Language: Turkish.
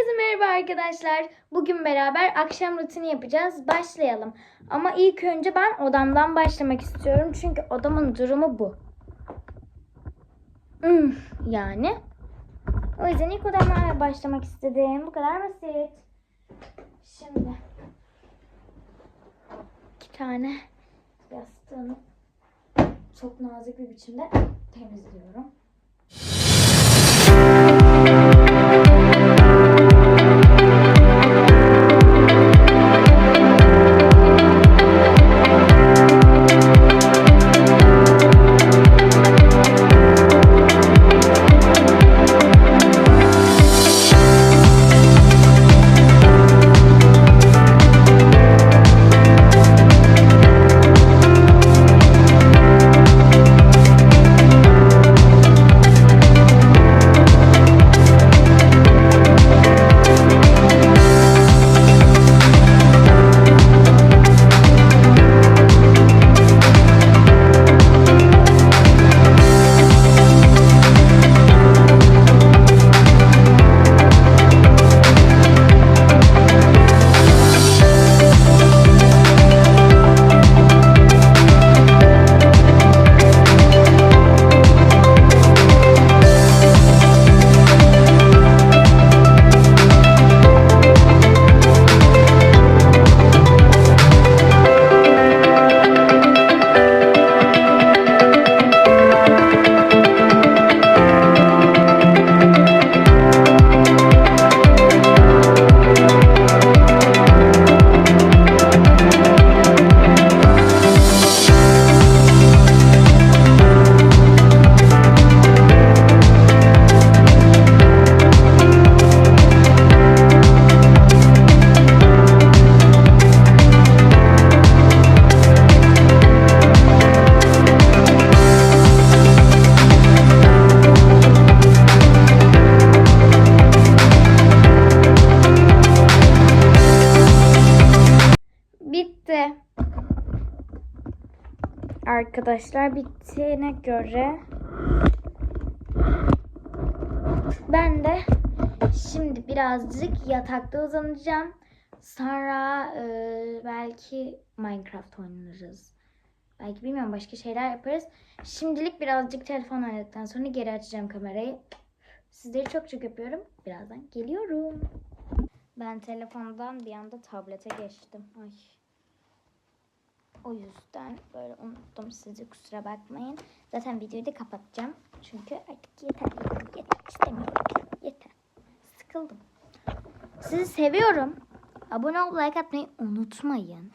Herkese merhaba arkadaşlar. Bugün beraber akşam rutini yapacağız. Başlayalım. Ama ilk önce ben odamdan başlamak istiyorum. Çünkü odamın durumu bu. Hmm, yani. O yüzden ilk odamdan başlamak istedim. Bu kadar basit. Şimdi iki tane yastığını çok nazik bir biçimde temizliyorum. Arkadaşlar bittiğine göre ben de şimdi birazcık yatakta uzanacağım. Sonra e, belki Minecraft oynarız. Belki bilmiyorum başka şeyler yaparız. Şimdilik birazcık telefon oynadıktan sonra geri açacağım kamerayı. Sizleri çok çok öpüyorum. Birazdan geliyorum. Ben telefondan bir anda tablete geçtim. Ay. O yüzden böyle unuttum sizi kusura bakmayın. Zaten videoyu da kapatacağım. Çünkü artık yeter yeter yeter istemiyorum. Yeter. Sıkıldım. Sizi seviyorum. Abone ol like atmayı unutmayın.